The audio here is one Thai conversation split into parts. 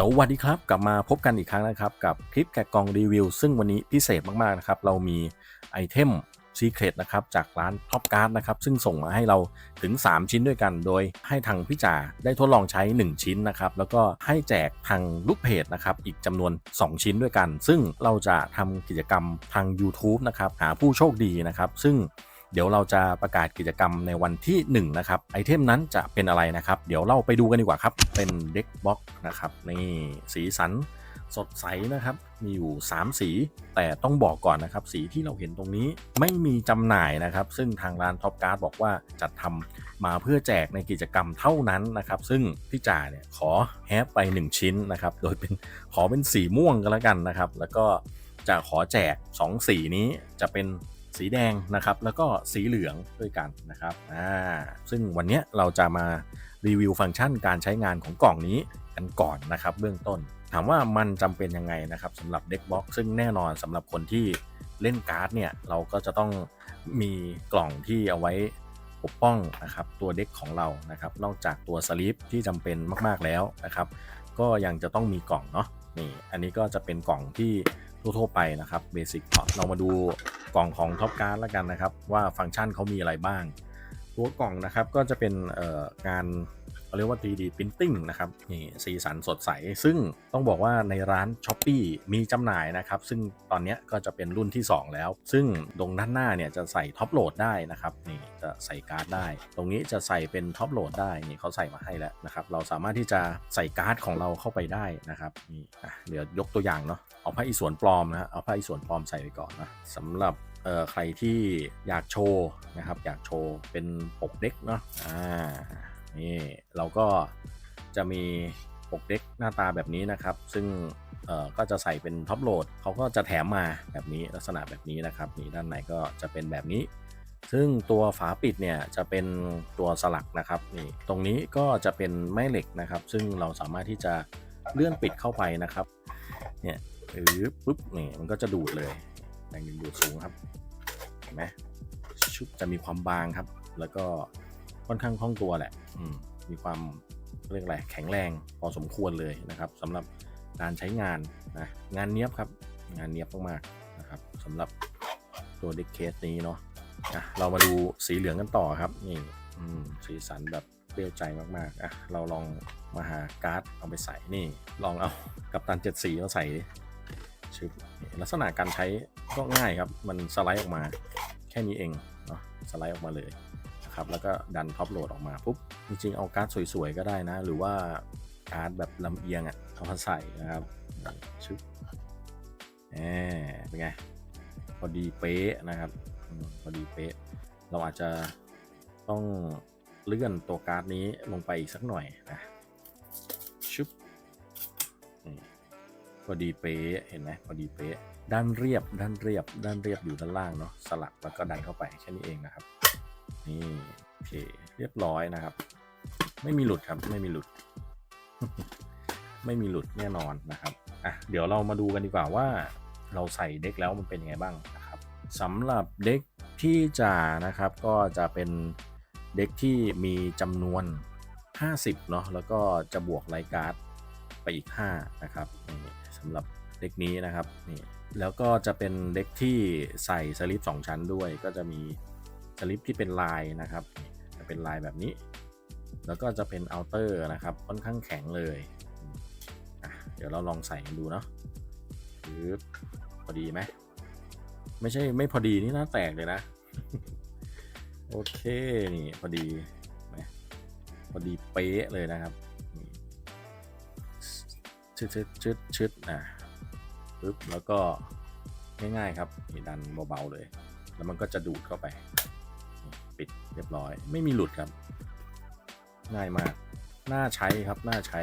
สวัสดีครับ กลับมาพบกันอีกครั้งนะครับ กับคลิปแกะกล่องรีวิว ซึ่งวันนี้พิเศษมาก ๆ นะครับ เรามีไอเทมซีเครตนะครับ จากร้านท็อปการ์ดนะครับ ซึ่งส่งมาให้เราถึง 3 ชิ้นด้วยกัน โดยให้ทางพี่จ่าได้ทดลองใช้ 1 ชิ้นนะครับ แล้วก็ให้แจกทางลูกเพจนะครับ อีกจำนวน 2 ชิ้นด้วยกัน ซึ่งเราจะทำกิจกรรมทาง YouTube นะครับหาผู้โชคดีนะครับซึ่ง เดี๋ยวเราจะประกาศกิจกรรมในวันที่ 1 นะครับ ไอเทมนั้นจะเป็นอะไรนะครับ เดี๋ยวเราไปดูกันดีกว่าครับ เป็นเด็กบ็อกนะครับ นี่สีสันสดใสนะครับ มีอยู่ 3 สี แต่ต้องบอกก่อนนะครับ สีที่เราเห็นตรงนี้ไม่มีจำหน่ายนะครับ ซึ่งทางร้านท็อปการ์ดบอกว่าจัดทำมาเพื่อแจกในกิจกรรมเท่านั้นนะครับ ซึ่งพี่จ่าเนี่ยขอแฮปไป 1 ชิ้นนะครับ โดยเป็นขอเป็นสีม่วงกันแล้วกันนะครับ แล้วก็จะขอแจก 2 สีนี้จะเป็น สีแดงนะครับแล้วก็สีเหลืองด้วยกันนะครับอ่าซึ่งวันนี้เราจะมารีวิวฟังก์ชันการใช้งานของกล่องนี้กันก่อนนะครับเบื้องต้น ถามว่ามันจำเป็นยังไงนะครับสำหรับเด็กบ็อกซึ่งแน่นอนสำหรับคนที่เล่นการ์ดเนี่ยเราก็จะต้องมีกล่องที่เอาไว้ปกป้องนะครับตัวเด็กของเรานะครับนอกจากตัวสลิปที่จำเป็นมากๆแล้วนะครับก็ยังจะต้องมีกล่องเนาะนี่อันนี้ก็จะเป็นกล่องที่ ทั่วๆไปนะครับเบสิกเรามาดูกล่องของท็อปการ์ดแล้วกันนะครับ ว่าฟังก์ชันเขามีอะไรบ้าง ตัวกล่องนะครับก็จะเป็นการ เขาเรียกว่า 3D Printing นะครับนี่สีสันสดใส ซึ่งต้องบอกว่าในร้าน s h อ p e e มีจำหน่ายนะครับ ซึ่งตอนนี้ก็จะเป็นรุ่นที่ 2 แล้ว ซึ่งตรงด้านหน้าเนี่ยจะใส่ท็อปโหลดได้นะครับนี่จะใส่การ์ดได้ ตรงนี้จะใส่เป็นท็อปโหลดได้นี่เขาใส่มาให้แล้วนะครับเราสามารถที่จะใส่การ์ดของเราเข้าไปได้นะครับนี่อะเดี๋ยวยกตัวอย่างเนาะเอาผ้าอีสวนปลอมนะเอาผ้าอีสวนปลอมใส่ไปก่อนนะสำหรับเอ่อใครที่อยากโชว์นะครับอยากโชว์เป็นปกเด็กเนาะอ่า นี่เราก็จะมีปกเด็กหน้าตาแบบนี้นะครับ ซึ่งเอ่อก็จะใส่เป็นท็อปโหลดเขาก็จะแถมมาแบบนี้ลักษณะแบบนี้นะครับนี่ด้านในก็จะเป็นแบบนี้ ซึ่งตัวฝาปิดเนี่ยจะเป็นตัวสลักนะครับนี่ตรงนี้ก็จะเป็นแม่เหล็กนะครับ ซึ่งเราสามารถที่จะเลื่อนปิดเข้าไปนะครับเนี่ยหรือปุ๊บนี่มันก็จะดูดเลยแรงดึงดูดสูงครับเห็นไหมชุบจะมีความบางครับ แล้วก็ ค่อนข้างคล่องตัวแหละ อืมมีความเรียกอะไรแข็งแรงพอสมควรเลยนะครับสำหรับการใช้งานนะงานเนี้ยบครับ งานเนี้ยบมากๆนะครับสำหรับตัวเด็กเคสนี้เนาะอะเรามาดูสีเหลืองกันต่อครับนี่อืมสีสันแบบเปรี้ยวใจมากๆอะเราลองมาหาการ์ดเอาไปใส่นี่ ลองเอากับตันเจ็ดสีมาใส่ดิชึบนี่ลักษณะการใช้ก็ง่ายครับ มันสไลด์ออกมาแค่นี้เองเนาะสไลด์ออกมาเลย นะครับ แล้วก็ดันท็อปโหลดออกมาปุ๊บ จริงๆ เอาการ์ดสวยๆ ก็ได้นะ หรือว่าการ์ดแบบลำเอียงอะ่ะเอามาใส่นะครับชึบแหมเป็นไง พอดีเป๊ะนะครับ พอดีเป๊ะ เราอาจจะต้องเลื่อนตัวการ์ดนี้ลงไปอีกสักหน่อยนะชึบพอดีเป๊ะเห็นไหมพอดีเป๊ะด้านเรียบด้านเรียบด้านเรียบอยู่ด้านล่างเนาะสลักแล้วก็ดันเข้าไปแค่นี้เองนะครับ นี่โอเค เรียบร้อยนะครับ ไม่มีหลุดครับ ไม่มีหลุด ไม่มีหลุดแน่นอนนะครับอะเดี๋ยวเรามาดูกันดีกว่าว่า เราใส่เด็กแล้วมันเป็นยังไงบ้างนะครับสำหรับเด็กที่จะนะครับ ก็จะเป็นเด็กที่มีจำนวน 50เนาะแล้วก็จะบวกไลท์การ์ดไปอีก 5 นะครับนี่สำหรับเด็กนี้นะครับนี่แล้วก็จะเป็นเด็กที่ใส่สลิป2ชั้นด้วยก็จะมี สลิปที่เป็นลายนะครับ จะเป็นลายแบบนี้ แล้วก็จะเป็นเอัลเตอร์นะครับ ค่อนข้างแข็งเลยเดี๋ยวเราลองใส่กันดูเนาะปึ๊บพอดีไหม ไม่ใช่ไม่พอดีนี่น้าแตกเลยนะ โอเค นี่ พอดีไหมพอดีเป๊ะเลยนะครับชึดชึดชึดชึดอะปึ๊บแล้วก็ง่ายๆครับดันเบาๆเลย แล้วมันก็จะดูดเข้าไป ปิดเรียบร้อย ไม่มีหลุดครับ ง่ายมาก น่าใช้ครับ น่าใช้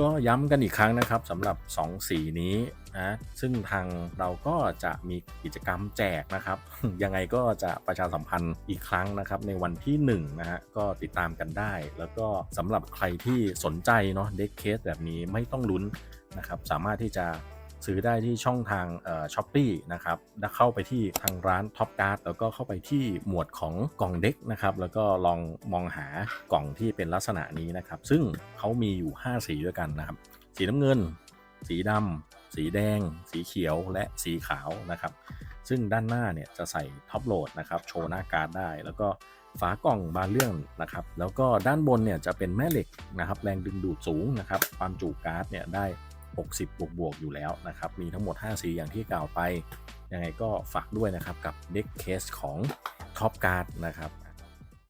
ก็ย้ำกันอีกครั้งนะครับสำหรับ 2 สีนี้นะซึ่งทางเราก็จะมีกิจกรรมแจกนะครับ ยังไงก็จะประชาสัมพันธ์อีกครั้งนะครับ ในวันที่1นะฮะก็ติดตามกันได้ แล้วก็สำหรับใครที่สนใจเนาะเด็กเคสแบบนี้ไม่ต้องลุ้นนะครับ สามารถที่จะ ซื้อได้ที่ช่องทางช้อปปี้นะครับแล้วเข้าไปที่ทางร้านท็อปการ์ดแล้วก็เข้าไปที่หมวดของกล่องเด็กนะครับแล้วก็ลองมองหากล่องที่เป็นลักษณะนี้นะครับ ซึ่งเขามีอยู่ 5 สีด้วยกันนะครับ สีน้ำเงิน สีดำสีแดง สีเขียวและสีขาวนะครับ ซึ่งด้านหน้าเนี่ยจะใส่ท็อปโหลดนะครับโชว์หน้าการ์ดได้แล้วก็ฝากล่องบานเรื่องนะครับแล้วก็ด้านบนเนี่ยจะเป็นแม่เหล็กนะครับแรงดึงดูดสูงนะครับความจุการ์ดเนี่ยได้ 60 บวกบวกอยู่แล้วนะครับ มีทั้งหมด 5 สีอย่างที่กล่าวไป ยังไงก็ฝากด้วยนะครับกับเด็กเคสของท็อปการ์ดนะครับ